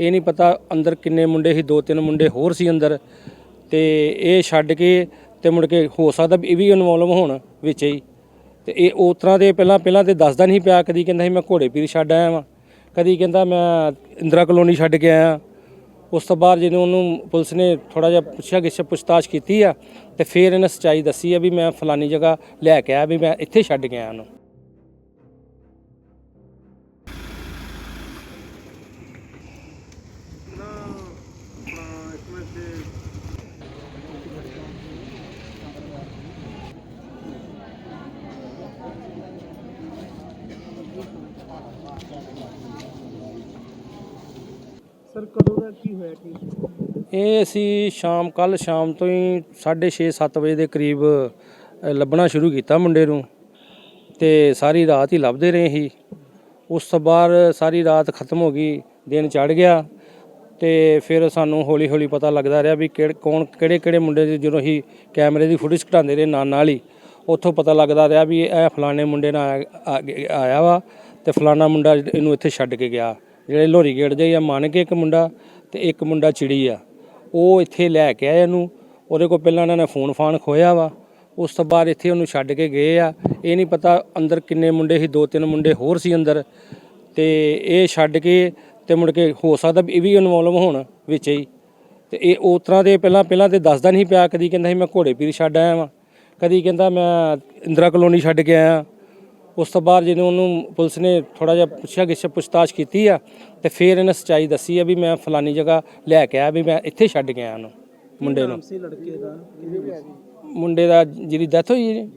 ਇਹ ਨਹੀਂ ਪਤਾ ਅੰਦਰ ਕਿੰਨੇ ਮੁੰਡੇ ਸੀ, ਦੋ ਤਿੰਨ ਮੁੰਡੇ ਹੋਰ ਸੀ ਅੰਦਰ। ਤੇ ਇਹ ਛੱਡ ਕੇ ਤੇ ਮੁੜ ਕੇ ਹੋ ਸਕਦਾ ਵੀ ਇਹ ਵੀ ਇਨਵੋਲਵ ਹੋਣ ਵਿੱਚ ਹੀ। ਤੇ ਇਹ ਉਸ ਤਰ੍ਹਾਂ ਦੇ ਪਹਿਲਾਂ ਪਹਿਲਾਂ ਤੇ ਦੱਸਦਾ ਨਹੀਂ ਪਿਆ, ਕਦੀ ਕਹਿੰਦਾ ਸੀ ਮੈਂ ਘੋੜੇ ਪੀਰ ਛੱਡ ਆਇਆ ਵਾਂ। ਕਦੀ ਕਹਿੰਦਾ ਮੈਂ ਇੰਦਰਾ ਕਲੋਨੀ ਛੱਡ ਕੇ ਆਇਆ। ਉਸ ਤੋਂ ਬਾਅਦ ਜਦੋਂ ਉਹਨੂੰ ਪੁਲਿਸ ਨੇ ਥੋੜਾ ਜਿਹਾ ਪੁੱਛਿਆ ਗਿੱਛ ਪੁੱਛਤਾਛ ਕੀਤੀ ਆ, ਤੇ ਫਿਰ ਇਹਨੇ ਸੱਚਾਈ ਦੱਸੀ ਆ ਵੀ ਮੈਂ ਫਲਾਨੀ ਜਗ੍ਹਾ ਲੈ ਕੇ ਆਇਆ, ਵੀ ਮੈਂ ਇੱਥੇ ਛੱਡ ਕੇ ਆਇਆ ਉਹਨੂੰ। ਸਰ ਕਦੋਂ ਦਾ ਕੀ ਹੋਇਆ ਕੀ ਇਹ ਅਸੀਂ ਸ਼ਾਮ ਕੱਲ ਸ਼ਾਮ ਤੋਂ ਹੀ 6:30 7 ਵਜੇ ਦੇ ਕਰੀਬ ਅ, ਲੱਭਣਾ ਸ਼ੁਰੂ ਕੀਤਾ ਮੁੰਡੇ ਨੂੰ। ਤੇ ਸਾਰੀ ਰਾਤ ਹੀ ਲੱਭਦੇ ਰਹੇ ਸੀ। ਉਸ ਤੋਂ ਬਾਅਦ ਸਾਰੀ ਰਾਤ ਖਤਮ ਹੋ ਗਈ ਦਿਨ ਚੜ ਗਿਆ। ਤੇ ਫਿਰ ਸਾਨੂੰ ਹੌਲੀ ਹੌਲੀ ਪਤਾ ਲੱਗਦਾ ਰਿਹਾ ਵੀ ਕਿਹੜੇ ਕੌਣ ਕਿਹੜੇ ਕਿਹੜੇ ਮੁੰਡੇ ਦੇ ਜਦੋਂ ਅਸੀਂ ਕੈਮਰੇ ਦੀ ਫੁਟੇਜ ਘਟਾਉਂਦੇ ਰਹੇ ਨਾਲ ਨਾਲ ਹੀ ਉੱਥੋਂ ਪਤਾ ਲੱਗਦਾ ਰਿਹਾ ਵੀ ਇਹ ਫਲਾਣੇ ਮੁੰਡੇ ਨਾਲ ਆਇਆ- ਆ- ਆਇਆ ਵਾ। ਤੇ ਫਲਾਣਾ ਮੁੰਡਾ ਇਹਨੂੰ ਇੱਥੇ ਛੱਡ ਕੇ ਗਿਆ। ਜਿਹੜੇ ਲੋਰੀ ਗੇਟ ਦੇ ਆ, ਮੰਨ ਕੇ ਇੱਕ ਮੁੰਡਾ ਤੇ ਇੱਕ ਮੁੰਡਾ ਚਿੜੀ ਆ। ਉਹ ਇੱਥੇ ਲੈ ਕੇ ਆਏ ਇਹਨੂੰ। ਉਹਦੇ ਕੋਲ ਪਹਿਲਾਂ ਇਹਨਾਂ ਨੇ ਫੋਨ ਫਾਨ ਖੋਇਆ ਵਾ। ਉਸ ਤੋਂ ਬਾਅਦ ਇੱਥੇ ਉਹਨੂੰ ਛੱਡ ਕੇ ਗਏ ਆ। ਇਹ ਨਹੀਂ ਪਤਾ ਅੰਦਰ ਕਿੰਨੇ ਮੁੰਡੇ ਸੀ, ਦੋ ਤਿੰਨ ਮੁੰਡੇ ਹੋਰ ਸੀ ਅੰਦਰ। ਤੇ ਇਹ ਛੱਡ ਕੇ ਤੇ ਮੁੜ ਕੇ ਹੋ ਸਕਦਾ ਇਹ ਵੀ ਇਨਵੋਲਵ ਹੋਣ ਵਿੱਚ ਹੀ। ਤੇ ਇਹ ਉਸ ਤਰ੍ਹਾਂ ਦੇ ਪਹਿਲਾਂ ਪਹਿਲਾਂ ਤੇ ਦੱਸਦਾ ਨਹੀਂ ਪਿਆ। ਕਦੀ ਕਹਿੰਦਾ ਸੀ, ਮੈਂ ਘੋੜੇ ਪੀਰ ਛੱਡ ਆਇਆ ਵਾਂ। ਕਦੀ ਕਹਿੰਦਾ ਮੈਂ ਇੰਦਰਾ ਕਲੋਨੀ ਛੱਡ ਕੇ ਆਇਆ। ਉਸ ਤੋਂ ਬਾਅਦ ਜਦੋਂ ਉਹਨੂੰ ਪੁਲਿਸ ਨੇ ਥੋੜਾ ਜਿਹਾ ਪੁੱਛਿਆ ਗਿੱਛ ਪੁੱਛਤਾਛ ਕੀਤੀ ਆ ਤੇ ਫਿਰ ਇਹਨੇ ਸੱਚਾਈ ਦੱਸੀ ਆ ਵੀ ਮੈਂ ਫਲਾਨੀ ਜਗ੍ਹਾ ਲੈ ਕੇ ਆਇਆ ਵੀ ਮੈਂ ਇੱਥੇ ਛੱਡ ਕੇ ਆਇਆ ਉਹਨੂੰ ਮੁੰਡੇ ਨੂੰ। ਸੀ ਲੜਕੇ ਦਾ? ਮੁੰਡੇ ਦਾ ਜਿਹਦੀ ਡੈਥ ਹੋਈ ਜੀ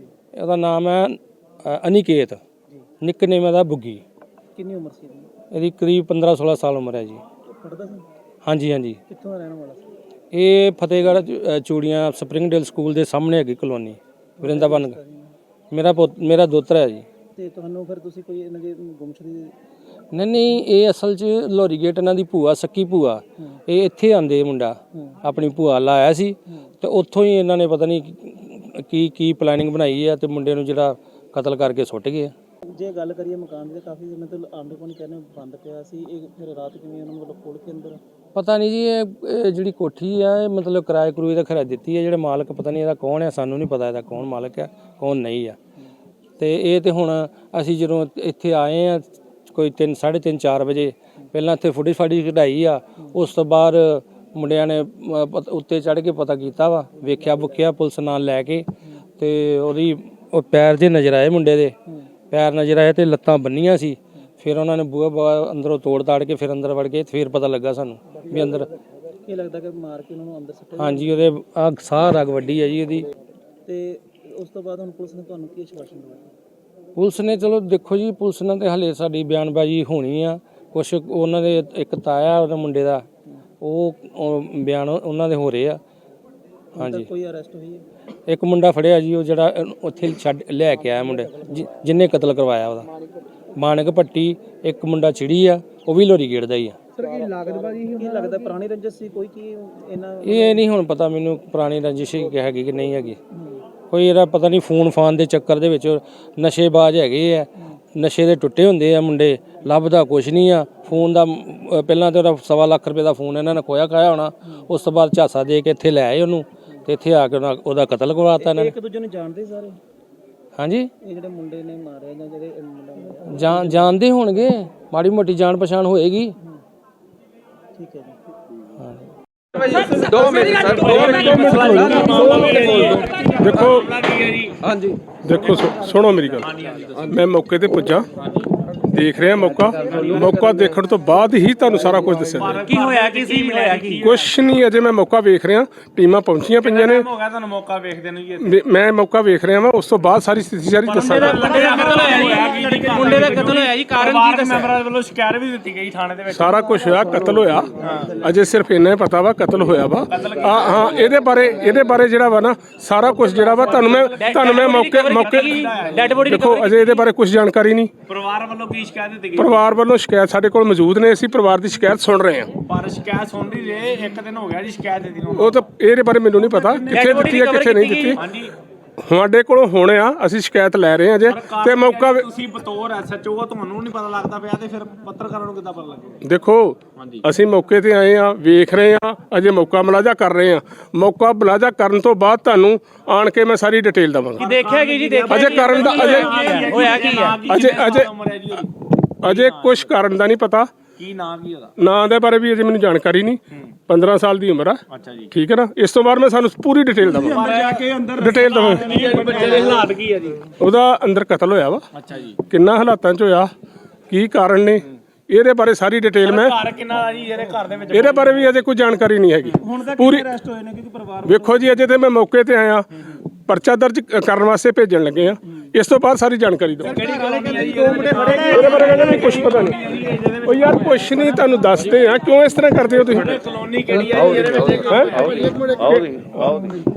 ਉਹਦਾ ਨਾਮ ਹੈ ਅਨਿਕੇਤ। ਨਿਕਨੇਮ ਇਹਦਾ ਬੁੱਗੀ। ਕਿੰਨੀ ਉਮਰ ਸੀ ਇਹਦੀ? ਇਹਦੀ ਕਰੀਬ 15 16 ਸਾਲ ਉਮਰ ਹੈ ਜੀ। ਪੜਦਾ ਸੀ? ਹਾਂਜੀ ਹਾਂਜੀ। ਕਿੱਥੋਂ ਦਾ ਰਹਿਣ ਵਾਲਾ ਸੀ? ਇਹ ਫਤਿਹਗੜ੍ਹ ਚੂੜੀਆਂ ਸਪਰਿੰਗਡੇਲ ਸਕੂਲ ਦੇ ਸਾਹਮਣੇ ਹੈਗੀ ਕਲੋਨੀ ਵਰਿੰਦਾਵਨ। ਮੇਰਾ ਪੁੱਤ ਮੇਰਾ ਦੋਤਰਾ ਹੈ ਜੀ। ਤੇ ਤੁਹਾਨੂੰ ਫਿਰ ਤੁਸੀਂ ਕੋਈ ਇਹਨਾਂ ਦੀ ਗੁੰਮਸ਼ੁਦੀ ਨਹੀਂ ਨਹੀਂ ਇਹ ਅਸਲ 'ਚ ਲੋਰੀ ਗੇਟ ਇਹਨਾਂ ਦੀ ਭੂਆ ਸੱਕੀ ਭੂਆ। ਇਹ ਇੱਥੇ ਆਂਦੇ ਇਹ ਮੁੰਡਾ। ਆਪਣੀ ਭੂਆ ਲਾਇਆ ਸੀ। ਤੇ ਉੱਥੋਂ ਹੀ ਇਹਨਾਂ ਨੇ ਪਤਾ ਨਹੀਂ ਕੀ ਕੀ ਪਲੈਨਿੰਗ ਬਣਾਈ ਹੈ ਤੇ ਮੁੰਡੇ ਨੂੰ ਜਿਹੜਾ ਕਤਲ ਕਰਕੇ ਸੁੱਟ ਗਏ। ਜੇ ਗੱਲ ਕਰੀਏ ਮਕਾਨ ਦੀ ਕਾਫੀ ਤੋਂ ਆਂਡੇ ਕੋਲ ਕਹਿੰਦੇ ਬੰਦ ਪਿਆ ਸੀ। ਇਹ ਫਿਰ ਰਾਤ ਕਿਵੇਂ ਉਹਨਾਂ ਵੱਲੋਂ ਖੋਲ ਕੇ ਅੰਦਰ? ਪਤਾ ਨਹੀਂ ਜੀ ਇਹ ਇਹ ਜਿਹੜੀ ਕੋਠੀ ਆ ਇਹ ਮਤਲਬ ਕਿਰਾਏ ਕਰੂਏ ਦਾ ਖਰਾ ਦਿੱਤੀ ਹੈ ਜਿਹੜੇ ਮਾਲਕ ਪਤਾ ਨਹੀਂ ਇਹਦਾ ਕੌਣ ਹੈ ਸਾਨੂੰ ਨਹੀਂ ਪਤਾ ਇਹਦਾ ਕੌਣ ਮਾਲਕ ਹੈ ਕੌਣ ਨਹੀਂ ਆ। ਤੇ ਇਹ ਤੇ ਹੁਣ ਅਸੀਂ ਜਦੋਂ ਇੱਥੇ ਆਏ ਆ ਕੋਈ 3 3:30 4 ਵਜੇ ਪਹਿਲਾਂ ਇੱਥੇ ਫੁੱਟੀ ਫਾੜੀ ਕਢਾਈ ਆ ਉਸ ਤੋਂ ਬਾਅਦ ਮੁੰਡਿਆਂ ਨੇ ਉੱਤੇ ਚੜ੍ਹ ਕੇ ਪਤਾ ਕੀਤਾ ਵਾ ਵੇਖਿਆ ਬੁੱਕਿਆ ਪੁਲਿਸ ਨਾਲ ਲੈ ਕੇ ਤੇ ਉਹਦੀ ਉਹ ਪੈਰ ਜੇ ਨਜ਼ਰ ਆਏ ਮੁੰਡੇ ਦੇ ਪੈਰ ਨਜ਼ਰ ਆਏ ਤੇ ਲੱਤਾਂ ਬੰਨੀਆਂ ਸੀ ਫਿਰ ਉਹਨਾਂ ਨੇ ਬੂਹਾ ਬੂਹਾ ਅੰਦਰੋਂ ਤੋੜ ਤਾੜ ਕੇ ਫਿਰ ਅੰਦਰ ਵੜ ਗਏ ਫਿਰ ਪਤਾ ਲੱਗਾ ਸਾਨੂੰ ਵੀ ਅੰਦਰ ਇਹ ਲੱਗਦਾ ਕਿ ਮਾਰ ਕੇ ਉਹਨਾਂ ਨੂੰ ਅੰਦਰ ਸੁੱਟਿਆ ਹਾਂਜੀ ਉਹਦੇ ਆ ਸਾਹ ਰਗ ਵੱਡੀ ਹੈ ਜੀ ਉਹਦੀ। ਤੇ ਉਸ ਤੋਂ ਬਾਅਦ ਹੁਣ ਪੁਲਿਸ ਨੇ ਤੁਹਾਨੂੰ ਕੀ ਆਸ਼ਵਾਸਨ ਦਿੱਤਾ ਪੁਲਿਸ ਨੇ ਚਲੋ ਦੇਖੋ ਜੀ ਪੁਲਿਸ ਨਾਲ ਤੇ ਹਲੇ ਸਾਡੀ ਬਿਆਨਬਾਜ਼ੀ ਹੋਣੀ ਆ। ਕੁਛ ਉਹਨਾਂ ਦੇ ਇੱਕ ਤਾਇਆ ਉਹਦੇ ਮੁੰਡੇ ਦਾ ਉਹ ਬਿਆਨ ਉਹਨਾਂ ਦੇ ਹੋ ਰਹੇ ਆ। ਹਾਂਜੀ। ਕੋਈ ਅਰੈਸਟ ਹੋਈ ਹੈ? ਇੱਕ ਮੁੰਡਾ ਫੜਿਆ ਜੀ ਉਹ ਜਿਹੜਾ ਉੱਥੇ ਛੱਡ ਲੈ ਕੇ ਆਇਆ ਮੁੰਡੇ ਜਿ- ਜਿਹਨੇ ਕਤਲ ਕਰਵਾਇਆ ਉਹਦਾ। ਮਾਨਕ ਭੱਟੀ ਇੱਕ ਮੁੰਡਾ ਚਿੜੀ ਆ ਉਹ ਵੀ ਲੋਰੀ ਗੇੜ ਦਾ ਹੀ ਆ। ਸਰ ਕੀ ਲਾਗਤਬਾਜੀ ਕੀ ਲੱਗਦਾ ਪੁਰਾਣੀ ਰੰਜਸ ਸੀ? ਕੋਈ ਕੀ ਇਹਨਾਂ ਇਹ ਨਹੀਂ ਹੁਣ ਪਤਾ ਮੈਨੂੰ ਪੁਰਾਣੀ ਰੰਜਿਸ਼ ਹੀ ਹੈਗੀ ਕਿ ਨਹੀਂ ਹੈਗੀ। ਕੋਈ ਇਹਦਾ ਪਤਾ ਨਹੀਂ ਫੋਨ ਫਾਨ ਦੇ ਚੱਕਰ ਦੇ ਵਿੱਚ ਨਸ਼ੇਬਾਜ਼ ਹੈਗੇ ਆ ਨਸ਼ੇ ਦੇ ਟੁੱਟੇ ਹੁੰਦੇ ਆ ਮੁੰਡੇ ਲੱਭਦਾ ਕੁਛ ਨਹੀਂ ਆ। ਫੋਨ ਦਾ ਪਹਿਲਾਂ ਤੇ ਉਹਦਾ ਸਵਾ ਲੱਖ ਰੁਪਏ ਦਾ ਫੋਨ ਇਹਨਾਂ ਨੇ ਖੋਇਆ ਖਾਇਆ ਹੋਣਾ ਉਸ ਤੋਂ ਬਾਅਦ ਝਾਸਾ ਦੇ ਕੇ ਇੱਥੇ ਲੈ ਆਏ ਉਹਨੂੰ ਤੇ ਇੱਥੇ ਆ ਕੇ ਉਹਦਾ ਕਤਲ ਕਰਵਾਤਾ ਇਹਨਾਂ ਨੇ। ਇੱਕ ਦੂਜੇ ਨੂੰ ਜਾਣਦੇ ਸਾਰੇ? ਹਾਂਜੀ? ਇਹ ਜਿਹੜੇ ਮੁੰਡੇ ਨੇ ਮਾਰਿਆ ਜਾਂ ਜਿਹੜੇ ਜਾਣ ਜਾਣਦੇ ਹੋਣਗੇ। ਮਾੜੀ ਮੋਟੀ ਜਾਣ ਪਛਾਣ ਹੋਏਗੀ। ਠੀਕ ਹੈ ਜੀ। ਦੇਖੋ ਹਾਂਜੀ ਦੇਖੋ ਸੁ- ਸੁਣੋ ਮੇਰੀ ਗੱਲ ਮੈਂ ਮੌਕੇ ਤੇ ਪੁੱਜਾ ਦੇਖ ਰਿਹਾ ਮੌਕਾ। ਮੌਕਾ ਦੇਖਣ ਤੋਂ ਬਾਅਦ ਹੀ ਤੁਹਾਨੂੰ ਸਾਰਾ ਕੁਝ ਦੱਸਿਆ ਜਾਏਗਾ। ਕੀ ਹੋਇਆ ਕੀ ਸੀ? ਮਿਲਿਆ ਕੀ? ਕੁਛ ਨਹੀਂ ਅਜੇ ਮੈਂ ਮੌਕਾ ਵੇਖ ਰਿਹਾ। ਟੀਮਾਂ ਪਹੁੰਚੀਆਂ ਪਈਆਂ ਨੇ। ਹੋ ਗਿਆ ਤੁਹਾਨੂੰ ਮੌਕਾ ਵੇਖਦੇ ਨੂੰ ਜੀ ਮੈਂ- ਮੈਂ ਮੌਕਾ ਵੇਖ ਰਿਹਾ ਵਾਂ ਉਸ ਤੋਂ ਬਾਅਦ ਸਾਰੀ ਸਥਿਤੀ ਸਾਰੀ ਦੱਸਾਂਗਾ। ਮੁੰਡੇ ਦਾ ਕਤਲ ਹੋਇਆ ਜੀ। ਮੁੰਡੇ ਦਾ ਕਤਲ ਹੋਇਆ ਜੀ ਕਾਰਨ ਕੀ ਦੱਸਿਆ? ਮੈਂਬਰਾਂ ਵੱਲੋਂ ਸ਼ਿਕਾਇਤ ਵੀ ਦਿੱਤੀ ਗਈ ਥਾਣੇ ਦੇ ਵਿੱਚ। ਸਾਰਾ ਕੁਝ ਹੋਇਆ ਕਤਲ ਹੋਇਆ। ਅਜੇ ਸਿਰਫ ਇੰਨਾ ਹੀ ਪਤਾ ਵਾ ਕਤਲ ਹੋਇਆ ਵਾ। ਆ ਹਾਂ ਇਹਦੇ ਬਾਰੇ ਇਹਦੇ ਬਾਰੇ ਜਿਹੜਾ ਵਾ ਨਾ ਸਾਰਾ ਕੁਝ ਜਿਹੜਾ ਵਾ ਤੁਹਾਨੂੰ ਮੈਂ ਤੁਹਾਨੂੰ ਮੈਂ ਮੌਕੇ ਮੌਕੇ ਡੈਡ ਬੋਡੀ ਦੇਖੋ ਅਜੇ ਇਹਦੇ ਬਾਰੇ ਕੁਝ ਜਾਣਕਾਰੀ ਨਹੀਂ। ਪਰਿਵਾਰ ਵੱਲੋਂ ਕੀ ਸ਼ਿਕਾਇਤ ਦਿੱਤੀ ਗਈ? ਪਰਿਵਾਰ ਵੱਲੋਂ ਸ਼ਿਕਾਇਤ ਸਾਡੇ ਕੋਲ ਮੌਜੂਦ ਨੇ ਅਸੀਂ ਪਰਿਵਾਰ ਦੀ ਸ਼ਿਕਾਇਤ ਸੁਣ ਰਹੇ ਹਾਂ। ਪਰ ਸ਼ਿਕਾਇਤ ਸੁਣ ਰਹੀ ਜੇ ਇੱਕ ਦਿਨ ਹੋ ਗਿਆ ਜੀ ਸ਼ਿਕਾਇਤ ਦਿੱਤੀ ਨੂੰ। ਉਹ ਤਾਂ ਇਹਦੇ ਬਾਰੇ ਮੈਨੂੰ ਨਹੀਂ ਪਤਾ ਕਿੱਥੇ ਦਿੱਤੀ ਹੈ ਕਿੱਥੇ ਨਹੀਂ ਦਿੱਤੀ। ਹਾਂਜੀ। ਸਾਡੇ ਕੋਲੋਂ ਹੋਣੇ ਆ ਅਸੀਂ ਸ਼ਿਕਾਇਤ ਲੈ ਰਹੇ ਹਾਂ ਜੇ ਤੇ ਮੌਕਾ ਵੀ- ਤੁਸੀਂ ਬਤੌਰ ਐਸਐਚਓ ਆ ਤੁਹਾਨੂੰ ਨਹੀਂ ਪਤਾ ਲੱਗਦਾ ਪਿਆ ਤੇ ਫਿਰ ਪੱਤਰਕਾਰਾਂ ਨੂੰ ਕਿੱਦਾਂ ਪਤਾ ਲੱਗੇਗਾ? ਦੇਖੋ ਅਸੀਂ ਮੌਕੇ ਤੇ ਆਏ ਆ ਵੇਖ ਰਹੇ ਆ ਅਜੇ ਮੌਕਾ ਮੁਲਾਜ਼ਾ ਕਰ ਰਹੇ ਆ ਮੌਕਾ ਮੁਲਾਜ਼ਾ ਕਰਨ ਤੋਂ ਬਾਅਦ ਤੁਹਾਨੂੰ ਆਣ ਕੇ ਮੈਂ ਸਾਰੀ ਡਿਟੇਲ ਦਵਾਂਗਾ। ਦੇਖਿਆ ਕੀ ਜੀ? ਦੇਖਿਆ ਅਜੇ ਕਰਨ ਦਾ ਅਜੇ ਹੋਇਆ ਕੀ ਆ ਅਜੇ ਅਜੇ ਉਮਰ ਹੈ ਜੀ ਉਹਦੀ? ਅਜੇ ਕੁਝ ਕਾਰਨ ਦਾ ਨਹੀਂ ਪਤਾ। ਕੀ ਨਾਮ ਕੀ ਉਹਦਾ? ਨਾਂ ਦੇ ਬਾਰੇ ਵੀ ਅਜੇ ਮੈਨੂੰ ਜਾਣਕਾਰੀ ਨਹੀਂ। 15 ਸਾਲ ਦੀ ਉਮਰ ਆ। ਅੱਛਾ ਜੀ। ਠੀਕ ਹੈ ਨਾ? ਇਸ ਤੋਂ ਬਾਅਦ ਮੈਂ ਸਾਨੂੰ ਪੂਰੀ ਡਿਟੇਲ ਦਵਾਂਗਾ ਜਾ ਕੇ ਅੰਦਰ ਡਿਟੇਲ ਦਵਾਂਗਾ ਬੱਚੇ ਦੇ ਹਾਲਾਤ ਕੀ ਆ ਜੀ? ਉਹਦਾ ਅੰਦਰ ਕਤਲ ਹੋਇਆ ਵਾ। ਅੱਛਾ ਜੀ। ਕਿੰਨਾ ਹਾਲਾਤਾਂ 'ਚ ਹੋਇਆ? ਕੀ ਕਾਰਨ ਨੇ? ਇਹਦੇ ਬਾਰੇ ਸਾਰੀ ਡਿਟੇਲ ਮੈਂ ਘਰ ਕਿੰਨਾ ਦਾ ਜੀ? ਜਿਹੜੇ ਘਰ ਦੇ ਵਿੱਚ ਇਹਦੇ ਬਾਰੇ ਵੀ ਅਜੇ ਕੋਈ ਜਾਣਕਾਰੀ ਨਹੀਂ ਹੈਗੀ। ਪੂਰੀ ਅਰੈਸਟ ਹੋਏ ਨੇ ਕਿਉਂਕਿ ਪਰਿਵਾਰ ਵੇਖੋ ਜੀ ਅਜੇ ਤੇ ਮੈਂ ਮੌਕੇ ਤੇ ਆਇਆ। ਪਰਚਾ ਦਰਜ ਕਰਨ ਵਾਸਤੇ ਭੇਜਣ ਲੱਗੇ ਆ। ਇਸ ਤੋਂ ਬਾਅਦ ਸਾਰੀ ਜਾਣਕਾਰੀ ਦਵਾਂਗਾ ਕਿਹੜੀ ਕਲੋਨੀ ਆ ਜੀ ਦੋ ਮੁੰਡੇ ਫੜੇ ਇਹਦੇ ਬਾਰੇ ਕਹਿੰਦੇ ਨਹੀਂ ਕੁਝ ਪਤਾ ਨਹੀਂ। ਉਹ ਯਾਰ ਕੁਛ ਨਹੀਂ ਤੁਹਾਨੂੰ ਦੱਸਦੇ ਆ। ਕਿਉਂ ਇਸ ਤਰ੍ਹਾਂ ਕਰਦੇ ਹੋ ਤੁਸੀਂ? ਕਲੋਨੀ ਕਿਹੜੀ ਆ ਜੀ? ਜਿਹਦੇ ਵਿੱਚ ਹੈਂ?